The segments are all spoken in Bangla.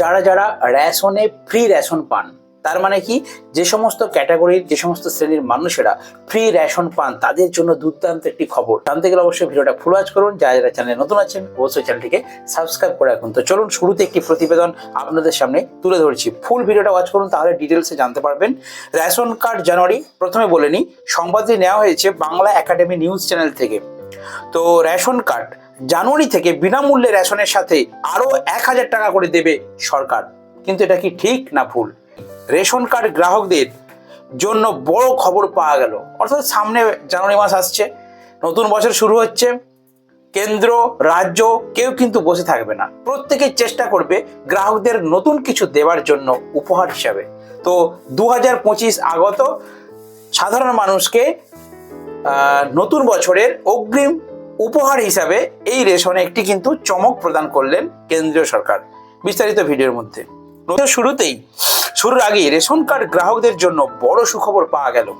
যারা যারা রেশনে ফ্রি রেশন পান, তার মানে কি? যে সমস্ত ক্যাটাগরির যে সমস্ত শ্রেণির মানুষেরা ফ্রি রেশন পান, তাদের জন্য দুর্দান্ত একটি খবর। জানতে গেলে অবশ্যই ভিডিওটা ফুল ওয়াচ করুন। যারা যারা চ্যানেলে নতুন আছেন, অবশ্যই চ্যানেলটিকে সাবস্ক্রাইব করে রাখুন। তো চলুন, শুরুতে একটি প্রতিবেদন আপনাদের সামনে তুলে ধরছি। ফুল ভিডিওটা ওয়াচ করুন, তাহলে ডিটেলসে জানতে পারবেন। রেশন কার্ড জানুয়ারি, প্রথমে বলে নিই, সংবাদটি নেওয়া হয়েছে বাংলা একাডেমি নিউজ চ্যানেল থেকে। তো রেশন কার্ড জানুয়ারি থেকে বিনামূল্যে রেশনের সাথে আরও এক হাজার টাকা করে দেবে সরকার। কিন্তু এটা কি ঠিক না ভুল? রেশন কার্ড গ্রাহকদের জন্য বড় খবর পাওয়া গেল। অর্থাৎ সামনে জানুয়ারি মাস আসছে, নতুন বছর শুরু হচ্ছে, কেন্দ্র, রাজ্য কেউ কিন্তু বসে থাকবে না। প্রত্যেকে চেষ্টা করবে গ্রাহকদের নতুন কিছু দেওয়ার জন্য উপহার হিসাবে। তো দু হাজার পঁচিশ আগত সাধারণ মানুষকে নতুন বছরের অগ্রিম উপহার হিসাবে এই রেশনে একটি কিন্তু চমক প্রদান করলেন কেন্দ্রীয় সরকার। বিস্তারিত ভিডিওর মধ্যে। শুরুতেই, শুরুর আগেই রেশন কার্ড গ্রাহকদের জন্য বড় সুখবর পাওয়া গেল।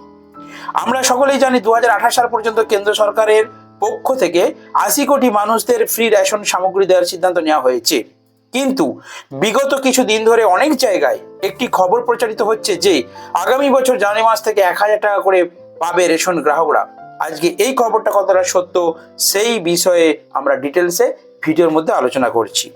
আমরা সকলেই জানি দু সাল পর্যন্ত কেন্দ্র সরকারের পক্ষ থেকে আশি কোটি মানুষদের ফ্রি রেশন সামগ্রী দেওয়ার সিদ্ধান্ত নেওয়া হয়েছে। কিন্তু বিগত কিছু দিন ধরে অনেক জায়গায় একটি খবর প্রচারিত হচ্ছে যে, আগামী বছর জানুয়ারি মাস থেকে এক হাজার টাকা করে পাবে রেশন গ্রাহকরা। আজকে এই খবরটা কতটা সত্য, সেই বিষয়ে আমরা ডিটেলসে ভিডিওর মধ্যে আলোচনা করছি।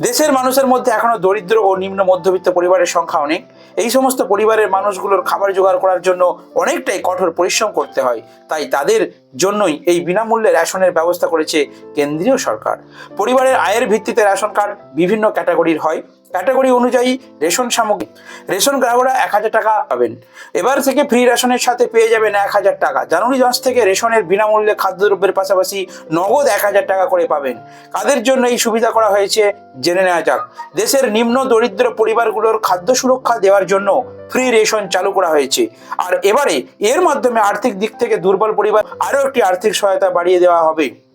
দেশের মানুষের মধ্যে এখনও দরিদ্র ও নিম্ন মধ্যবিত্ত পরিবারের সংখ্যা অনেক। এই সমস্ত পরিবারের মানুষগুলোর খাবার জোগাড় করার জন্য অনেকটাই কঠোর পরিশ্রম করতে হয়। তাই তাদের জন্যই এই বিনামূল্যে রেশনের ব্যবস্থা করেছে কেন্দ্রীয় সরকার। পরিবারের আয়ের ভিত্তিতে রেশন কার্ড বিভিন্ন ক্যাটাগরির হয়। ক্যাটাগরি অনুযায়ী রেশন সামগ্রী। রেশন গ্রাহকরা এক হাজার টাকা পাবেন। এবার থেকে ফ্রি রেশনের সাথে পেয়ে যাবেন এক হাজার টাকা। জানুয়ারি মাস থেকে রেশনের বিনামূল্যে খাদ্যদ্রব্যের পাশাপাশি নগদ এক হাজার টাকা করে পাবেন। কাদের জন্য এই সুবিধা করা হয়েছে জেনে নেওয়া যাক। দেশের নিম্ন দরিদ্র পরিবারগুলোর খাদ্য সুরক্ষা দেওয়ার জন্য ফ্রি রেশন চালু করা হয়েছে। আর এবারে এর মাধ্যমে আর্থিক দিক থেকে দুর্বল পরিবার আরও একটি আর্থিক সহায়তা বাড়িয়ে দেওয়া হবে।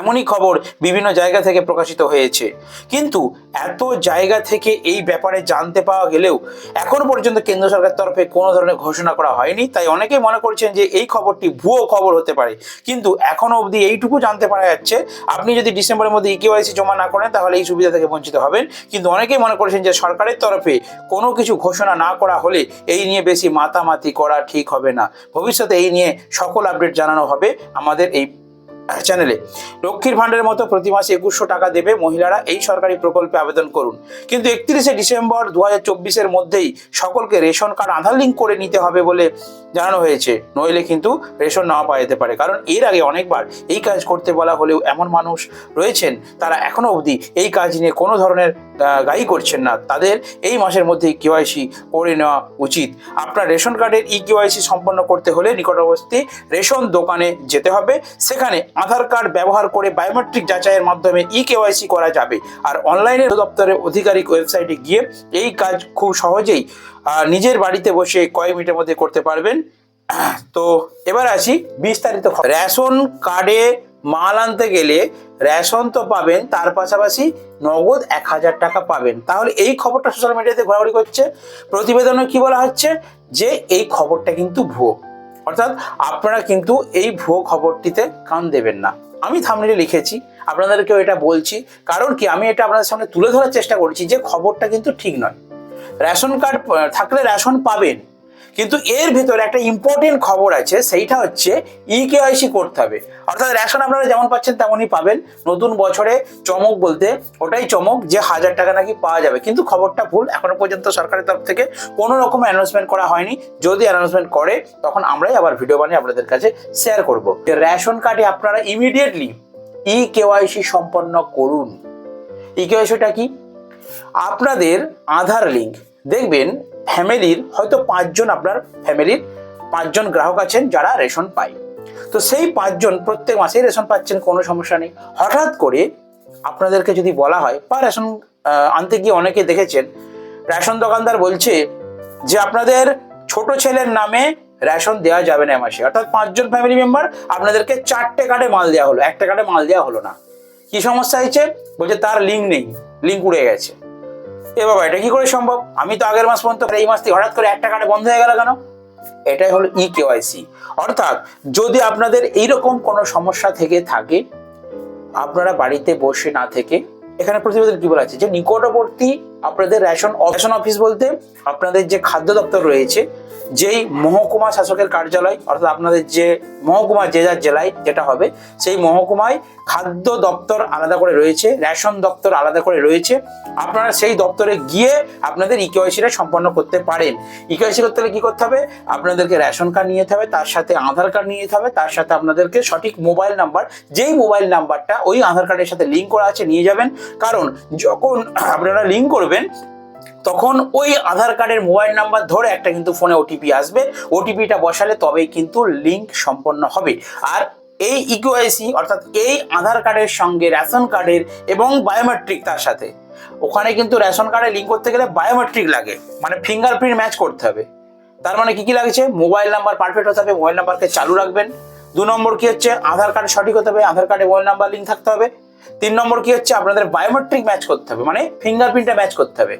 এমনই খবর বিভিন্ন জায়গা থেকে প্রকাশিত হয়েছে। কিন্তু এত জায়গা থেকে এই ব্যাপারে জানতে পাওয়া গেলেও এখনও পর্যন্ত কেন্দ্র সরকারের তরফে কোনো ধরনের ঘোষণা করা হয়নি। তাই অনেকেই মনে করছেন যে এই খবরটি ভুয়ো খবর হতে পারে। কিন্তু এখনও অবধি এইটুকু জানতে পারা যাচ্ছে, আপনি যদি ডিসেম্বরের মধ্যে ইকেওয়াইসি জমা না করেন, তাহলে এই সুবিধা থেকে বঞ্চিত হবেন। কিন্তু অনেকেই মনে করছেন যে সরকারের তরফে কোনো কিছু ঘোষণা না করা হলে এই নিয়ে বেশি মাতামাতি করা ঠিক হবে না। ভবিষ্যতে এই নিয়ে সকল আপডেট জানানো হবে আমাদের এই চ্যানেলে লক্ষ্মীর ভাণ্ডারের মতো প্রতি মাসে একুশশো টাকা দেবে মহিলারা, এই সরকারি প্রকল্পে আবেদন করুন। কিন্তু একত্রিশে ডিসেম্বর দু হাজার মধ্যেই সকলকে রেশন কার্ড, আধার লিঙ্ক করে নিতে হবে বলে জানানো হয়েছে। নইলে কিন্তু রেশন নাও পাওয়া যেতে পারে। কারণ এর আগে অনেকবার এই কাজ করতে বলা হলেও এমন মানুষ রয়েছেন, তারা এখনও অবধি এই কাজ নিয়ে কোনো ধরনের গাই করছেন না। তাদের এই মাসের মধ্যেই কেওয়াইসি করে নেওয়া উচিত। আপনার রেশন কার্ডের ই কেওয়াইসি সম্পন্ন করতে হলে নিকটবর্তী রেশন দোকানে যেতে হবে। সেখানে আধার কার্ড ব্যবহার করে বায়োমেট্রিক যাচাইয়ের মাধ্যমে ই কেওয়াইসি করা যাবে। আর অনলাইনে দপ্তরের আধিকারিক ওয়েবসাইটে গিয়ে এই কাজ খুব সহজেই নিজের বাড়িতে বসে কয়েক মিনিটের মধ্যে করতে পারবেন। তো এবার আসি বিস্তারিত রেশন কার্ডে মাল আনতে গেলে রেশন তো পাবেন, তার পাশাপাশি নগদ এক হাজার টাকা পাবেন। তাহলে এই খবরটা সোশ্যাল মিডিয়াতে ঘোরাঘুরি করছে। প্রতিবেদনে কি বলা হচ্ছে? যে এই খবরটা কিন্তু ভুয়ো। অর্থাৎ আপনারা কিন্তু এই ভুয়ো খবরটিতে কান দেবেন না। আমি থামনেলে লিখেছি, আপনাদেরকেও এটা বলছি, কারণ কি আমি এটা আপনাদের সামনে তুলে ধরার চেষ্টা করছি যে খবরটা কিন্তু ঠিক নয়। রেশন কার্ড থাকলে রেশন পাবেন কিন্তু এর ভিতরে একটা ইম্পর্টেন্ট খবর আছে, সেইটা হচ্ছে ই কেওয়াইসি করতে হবে। অর্থাৎ রেশন আপনারা যেমন পাচ্ছেন তেমনই পাবেন। নতুন বছরে চমক বলতে ওটাই চমক যে হাজার টাকা নাকি পাওয়া যাবে। কিন্তু খবরটা ভুল, এখনও পর্যন্ত সরকারের তরফ থেকে কোনো রকম অ্যানাউন্সমেন্ট করা হয়নি। যদি অ্যানাউন্সমেন্ট করে, তখন আমরাই আবার ভিডিও বানিয়ে আপনাদের কাছে শেয়ার করব। রেশন কার্ডে আপনারা ইমিডিয়েটলি ই কেওয়াইসি সম্পন্ন করুন। ই কেওয়াইসিটা কি? আপনাদের আধার লিঙ্ক দেখবেন ফ্যামিলির, হয়তো পাঁচজন আপনার ফ্যামিলির, পাঁচজন গ্রাহক আছেন যারা রেশন পায়। তো সেই পাঁচজন প্রত্যেক মাসেই রেশন পাচ্ছেন, কোনো সমস্যা নেই। হঠাৎ করে আপনাদেরকে যদি বলা হয়, বা রেশন আনতে গিয়ে অনেকে দেখেছেন, রেশন দোকানদার বলছে যে আপনাদের ছোট ছেলের নামে রেশন দেওয়া যাবে না মাসে। অর্থাৎ পাঁচজন ফ্যামিলি মেম্বার আপনাদেরকে চারটে কার্ডে মাল দেওয়া হলো, একটা কার্ডে মাল দেওয়া হলো না। কি সমস্যা হয়েছে? বলছে তার লিঙ্ক নেই, লিঙ্ক উড়ে গেছে। এ বাবা, এটা কি করে সম্ভব? আমি তো আগের মাস পর্যন্ত এই মাস থেকে হঠাৎ করে একটা কার্ডে বন্ধ হয়ে গেল কেন? এটাই হলো ই কেওয়াইসি অর্থাৎ যদি আপনাদের এইরকম কোনো সমস্যা থেকে থাকে, আপনারা বাড়িতে বসে না থেকে, এখানে প্রতিবেদন কি বলা আছে? যে নিকটবর্তী আপনাদের রেশন রেশন অফিস বলতে আপনাদের যে খাদ্য দপ্তর রয়েছে, যেই মহকুমা শাসকের কার্যালয়, অর্থাৎ আপনাদের যে মহকুমা যে যার জেলায় যেটা হবে, সেই মহকুমায় খাদ্য দপ্তর আলাদা করে রয়েছে রেশন দপ্তর আলাদা করে রয়েছে। আপনারা সেই দপ্তরে গিয়ে আপনাদের ইকেওয়াইসিটা সম্পন্ন করতে পারেন। ইকেওয়াইসি করতে হলে কী করতে হবে? আপনাদেরকে রেশন কার্ড নিয়ে যেতে হবে, তার সাথে আধার কার্ড নিয়ে যেতে হবে, তার সাথে আপনাদেরকে সঠিক মোবাইল নাম্বার যেই মোবাইল নাম্বারটা ওই আধার কার্ডের সাথে লিঙ্ক করা আছে, নিয়ে যাবেন। কারণ যখন আপনারা লিঙ্ক করবেন তখন ওই আধার কার্ডের মোবাইল নাম্বার ধরে একটা কিন্তু ফোনে ওটিপি আসবে। ওটিপিটা বসালে তবেই কিন্তু লিঙ্ক সম্পন্ন হবে। আর এই ইকোআইসি অর্থাৎ এই আধার কার্ডের সঙ্গে রেশন কার্ডের এবং বায়োমেট্রিক তার সাথে। ওখানে কিন্তু রেশন কার্ডে লিঙ্ক করতে গেলে বায়োমেট্রিক লাগে। মানে ফিঙ্গারপ্রিন্ট ম্যাচ করতে হবে। তার মানে কি কি লাগছে? মোবাইল নাম্বার পারফেক্ট হতে হবে, মোবাইল নাম্বারকে চালু রাখবেন। দু নম্বর কি হচ্ছে? আধার কার্ড সঠিক হতে হবে, আধার কার্ডে মোবাইল নাম্বার লিঙ্ক থাকতে হবে। তিন নম্বর কি হচ্ছে? আপনাদের বায়োমেট্রিক ম্যাচ করতে হবে মানে ফিঙ্গারপ্রিন্টটা ম্যাচ করতে হবে।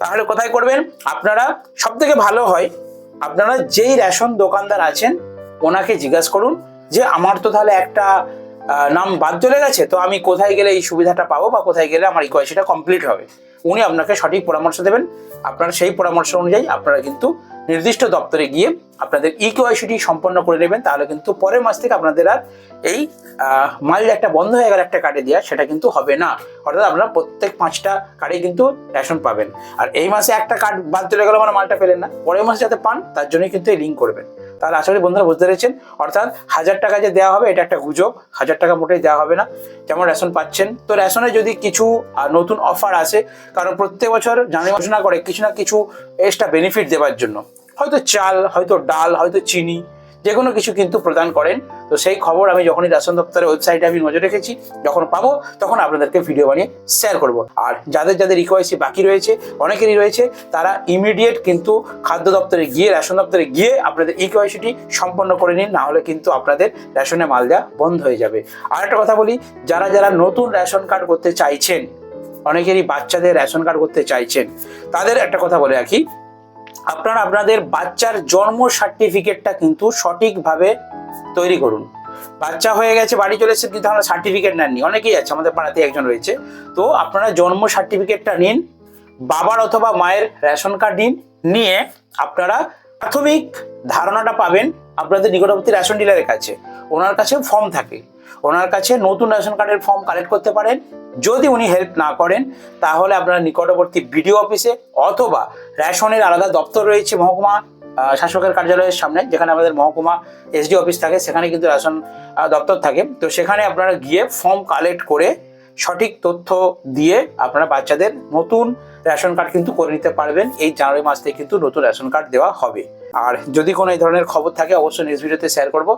তাহলে কোথায় করবেন? আপনারা সব থেকে ভালো হয়, আপনারা যেই রেশন দোকানদার আছেন, ওনাকে জিজ্ঞাসা করুন যে, আমার তো তাহলে একটা নাম বাদ চলে গেছে, তো আমি কোথায় গেলে এই সুবিধাটা পাবো বা কোথায় গেলে আমার ইকোয়াইসিটা কমপ্লিট হবে? উনি আপনাকে সঠিক পরামর্শ দেবেন। আপনারা সেই পরামর্শ অনুযায়ী আপনারা কিন্তু নির্দিষ্ট দপ্তরে গিয়ে আপনাদের ই কেওয়াইসিটি সম্পন্ন করে নেবেন, তাহলে কিন্তু পরের মাস থেকে আপনাদের আর এই মাইল একটা বন্ধ হয়ে গেল একটা কার্ডে দেওয়া, সেটা কিন্তু হবে না। অর্থাৎ আপনারা প্রত্যেক পাঁচটা কার্ডে কিন্তু রেশন পাবেন। আর এই মাসে একটা কার্ড বাদ চলে গেল মানে মালটা পেলেন না। পরের মাসে যাতে পান, তার জন্যই কিন্তু এই লিঙ্ক করবেন। তাহলে আশা করি বন্ধুরা বুঝতে পেরেছেন। অর্থাৎ হাজার টাকা যে দেওয়া হবে, এটা একটা গুজব। হাজার টাকা মোটেই দেওয়া হবে না। যেমন রেশন পাচ্ছেন। তো রেশনে যদি কিছু নতুন অফার আসে, কারণ প্রত্যেক বছর জানি ঘোষণা করে কিছু না কিছু এক্সট্রা বেনিফিট দেওয়ার জন্য। হয়তো চাল, হয়তো ডাল, হয়তো চিনি যে কোনো কিছু কিন্তু প্রদান করেন। তো সেই খবর আমি যখনই রেশন দপ্তরের ওয়েবসাইটে আমি নজর রেখেছি, যখন পাবো, তখন আপনাদেরকে ভিডিও বানিয়ে শেয়ার করব। আর যাদের যাদের ইকোয়াইসি বাকি রয়েছে, অনেকেরই রয়েছে, তারা ইমিডিয়েট কিন্তু খাদ্য দপ্তরে গিয়ে, রেশন দপ্তরে গিয়ে আপনাদের ইকোয়াইসিটি সম্পন্ন করে নিন না হলে কিন্তু আপনাদের রেশনে মাল দেওয়া বন্ধ হয়ে যাবে। আর একটা কথা বলি, যারা যারা নতুন রেশন কার্ড করতে চাইছেন, অনেকেরই বাচ্চাদের রেশন কার্ড করতে চাইছেন, তাদের একটা কথা বলে রাখি আপনারা আপনাদের বাচ্চার জন্ম সার্টিফিকেটটা কিন্তু সঠিকভাবে তৈরি করুন। বাচ্চা হয়ে গেছে, বাড়ি চলে এসেছে, কিন্তু আমরা সার্টিফিকেট নেননি। অনেকেই আছে, আমাদের পাড়াতে একজন রয়েছে। তো আপনারা জন্ম সার্টিফিকেটটা নিন, বাবার অথবা মায়ের রেশন কার্ড নিন, নিয়ে আপনারা প্রাথমিক ধারণাটা পাবেন আপনাদের নিকটবর্তী রেশন ডিলারের কাছে। ওনার কাছে ফর্ম থাকে। ওনার কাছে নতুন রেশন কার্ডের ফর্ম কালেক্ট করতে পারেন যদি উনি হেল্প না করেন, তাহলে আপনারা নিকটবর্তী বিডিও অফিসে অথবা রেশনের আলাদা দপ্তর রয়েছে মহকুমা শাসকের কার্যালয়ের সামনে, যেখানে আমাদের মহকুমা এসডি অফিস থাকে, সেখানে কিন্তু রেশন দপ্তর থাকে। তো সেখানে আপনারা গিয়ে ফর্ম কালেক্ট করে সঠিক তথ্য দিয়ে আপনারা বাচ্চাদের নতুন রেশন কার্ড কিন্তু করে নিতে পারবেন। এই জানুয়ারি মাস থেকে কিন্তু নতুন রেশন কার্ড দেওয়া হবে। আর যদি কোনো এই ধরনের খবর থাকে, অবশ্যই নিউজ ভিডিওতে শেয়ার করব।